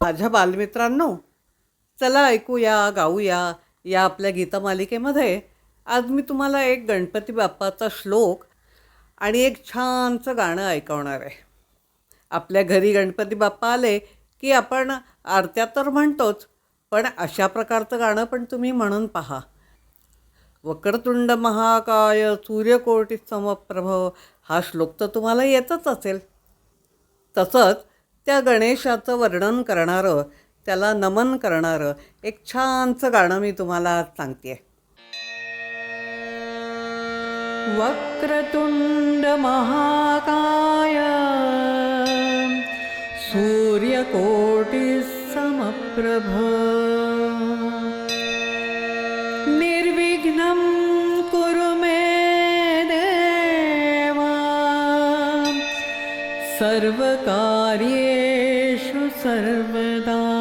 माझ्या बालमित्रांनो चला ऐकूया गाऊया या आपल्या गीतमालिकेमध्ये. आज मी तुम्हाला एक गणपती बाप्पाचा श्लोक आणि एक छानचं गाणं ऐकवणार आहे. आपल्या घरी गणपती बाप्पा आले की आपण आरत्या तर म्हणतोच पण अशा प्रकारचं गाणं पण तुम्ही म्हणून पहा. वक्रतुंड महाकाय सूर्यकोटी समप्रभ हा श्लोक तर तुम्हाला येतच असेल. तसंच त्या गणेशाचं वर्णन करणारं त्याला नमन करणारं एक छानसं गाणं मी तुम्हाला आज सांगते वक्रतुंड महाकाय सूर्यकोटि सर्वकार्येषु सर्वदा